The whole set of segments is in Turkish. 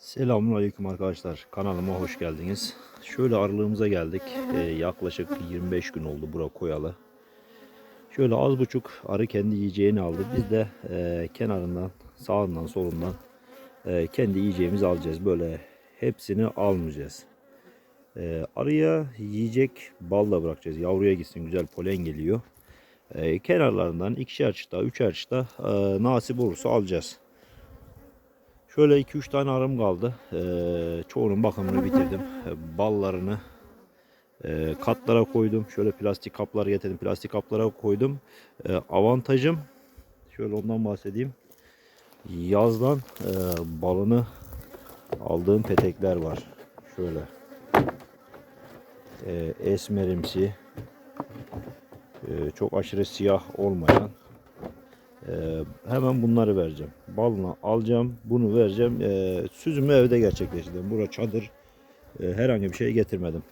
Selamun Aleyküm arkadaşlar. Kanalıma hoş geldiniz. Şöyle aralığımıza geldik. Ee, yaklaşık 25 gün oldu bura koyalı. Şöyle az buçuk arı kendi yiyeceğini aldı. Biz de e, kenarından, sağından, solundan e, kendi yiyeceğimizi alacağız. Böyle hepsini almayacağız. E, arıya yiyecek bal da bırakacağız. Yavruya gitsin güzel polen geliyor. E, kenarlarından ikişer çıta, üçer çıta e, nasip olursa alacağız. Şöyle 2-3 tane arım kaldı. Ee, çoğunun bakımını bitirdim. Ee, Ballarını e, katlara koydum. Şöyle plastik kaplar getirdim. Plastik kaplara koydum. Ee, avantajım şöyle ondan bahsedeyim. Yazdan e, balını aldığım petekler var. Şöyle. Ee, esmerimsi. e, çok aşırı siyah olmayan. Ee, hemen bunları vereceğim. Balını alacağım, bunu vereceğim. Ee, süzümü evde gerçekleştirdim. Bura çadır. Ee, herhangi bir şey getirmedim.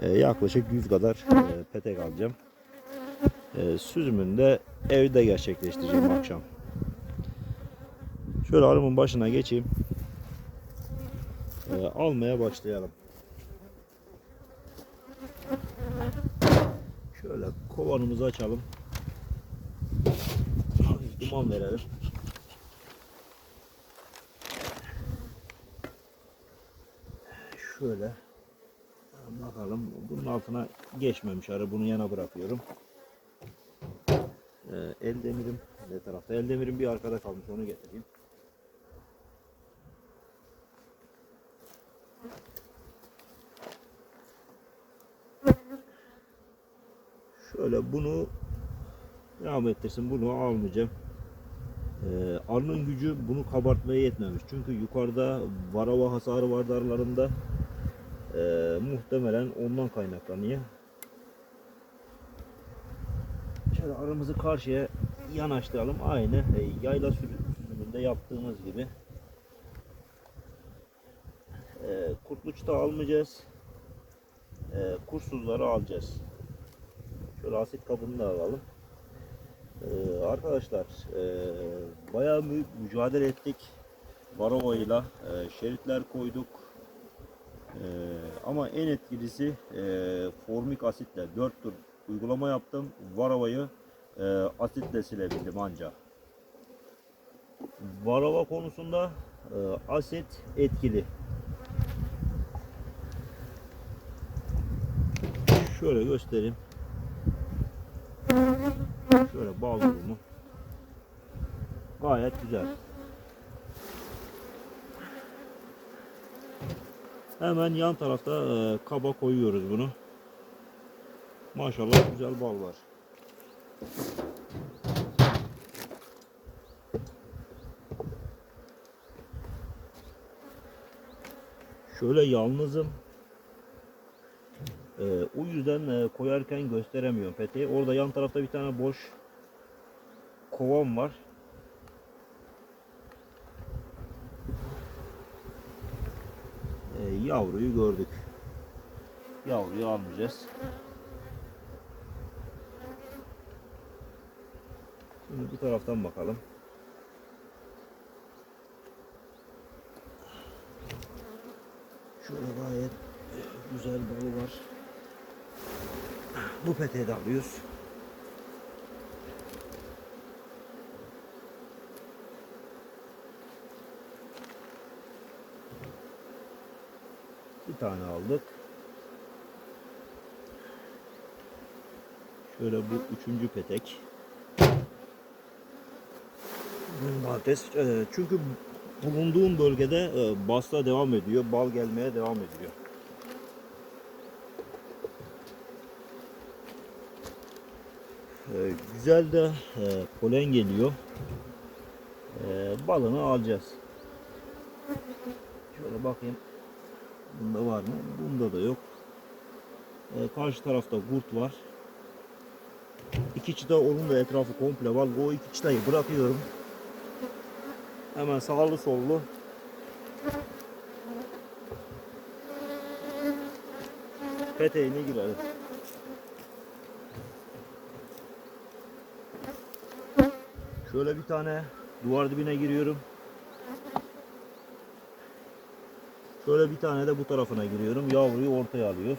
Ee, yaklaşık 100 kadar e, petek alacağım. Ee, süzümünü de evde gerçekleştireceğim akşam. Şöyle arımın başına geçeyim. Ee, almaya başlayalım. Şöyle kovanımızı açalım. Duman verelim. Şöyle bakalım. Bunun altına geçmemiş arı. Bunu yana bırakıyorum. Ee, el demirim ne tarafta? El demirim bir arkada kalmış. Onu getireyim. Şöyle bunu devam ettirsin. Bunu almayacağım. Ee, arının gücü bunu kabartmaya yetmemiş. Çünkü yukarıda varava hasarı vardı arılarında. Ee, muhtemelen ondan kaynaklanıyor. Şöyle arımızı karşıya yanaştıralım. Aynı e, yayla sürümünde yaptığımız gibi. Ee, kurtluçta almayacağız. Ee, kursuzları alacağız. Şöyle asit kabını da alalım. Ee, arkadaşlar e, bayağı mü- mücadele ettik Varovo'yla e, şeritler koyduk E, ama en etkilisi e, formik asitle 4 tur uygulama yaptım Varovo'yu e, asitle silebildim ancak Varova konusunda e, asit etkili şöyle göstereyim Şöyle bal durumu. Gayet güzel. Hemen yan tarafta e, kaba koyuyoruz bunu. Maşallah güzel bal var. Şöyle yalnızım. Ee, o yüzden e, koyarken gösteremiyorum peteği. Orada yan tarafta bir tane boş kovam var. Ee, yavruyu gördük. Yavruyu almayacağız. Şimdi bu taraftan bakalım. Şöyle gayet güzel balı var. Bu peteği de alıyoruz. Bir tane aldık. Şöyle bu üçüncü petek. Domates. e, Çünkü bulunduğum bölgede e, basla devam ediyor. Bal gelmeye devam ediyor. Ee, güzel de e, polen geliyor. Balını alacağız. Şöyle bakayım. Bunda var mı? Bunda da yok. Ee, karşı tarafta kurt var. İki çıta onun da etrafı komple var. O iki çıtayı bırakıyorum. Hemen sağlı sollu peteğine girelim. Şöyle bir tane duvar dibine giriyorum. Şöyle bir tane de bu tarafına giriyorum. Yavruyu ortaya alıyoruz.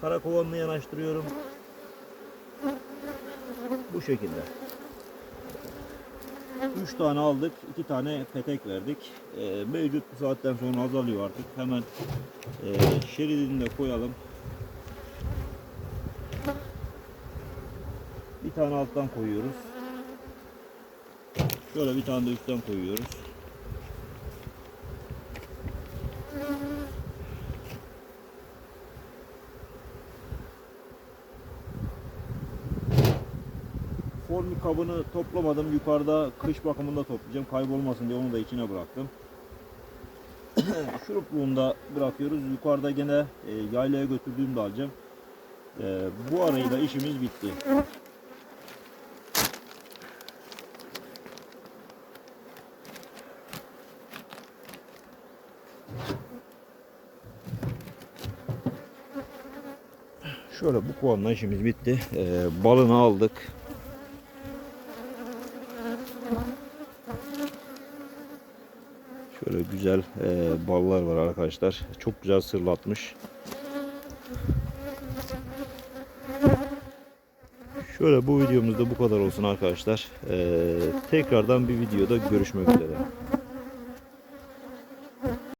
Karakovanını yanaştırıyorum. Bu şekilde. 3 tane aldık, 2 tane petek verdik. Ee, mevcut bu saatten sonra azalıyor artık. Hemen e, şeridini de koyalım. Bir tane alttan koyuyoruz. Şöyle bir tane de üstten koyuyoruz. Formi kabını toplamadım. Yukarıda kış bakımında toplayacağım. Kaybolmasın diye onu da içine bıraktım. Şurupluğunu da bırakıyoruz. Yukarıda gene e, yaylaya götürdüğümde alacağım. E, bu arayla işimiz bitti. Şöyle bu kovanla işimiz bitti. E, balını aldık. Şöyle güzel e, ballar var arkadaşlar. Çok güzel sırlatmış. Şöyle bu videomuzda bu kadar olsun arkadaşlar. E, tekrardan bir videoda görüşmek üzere.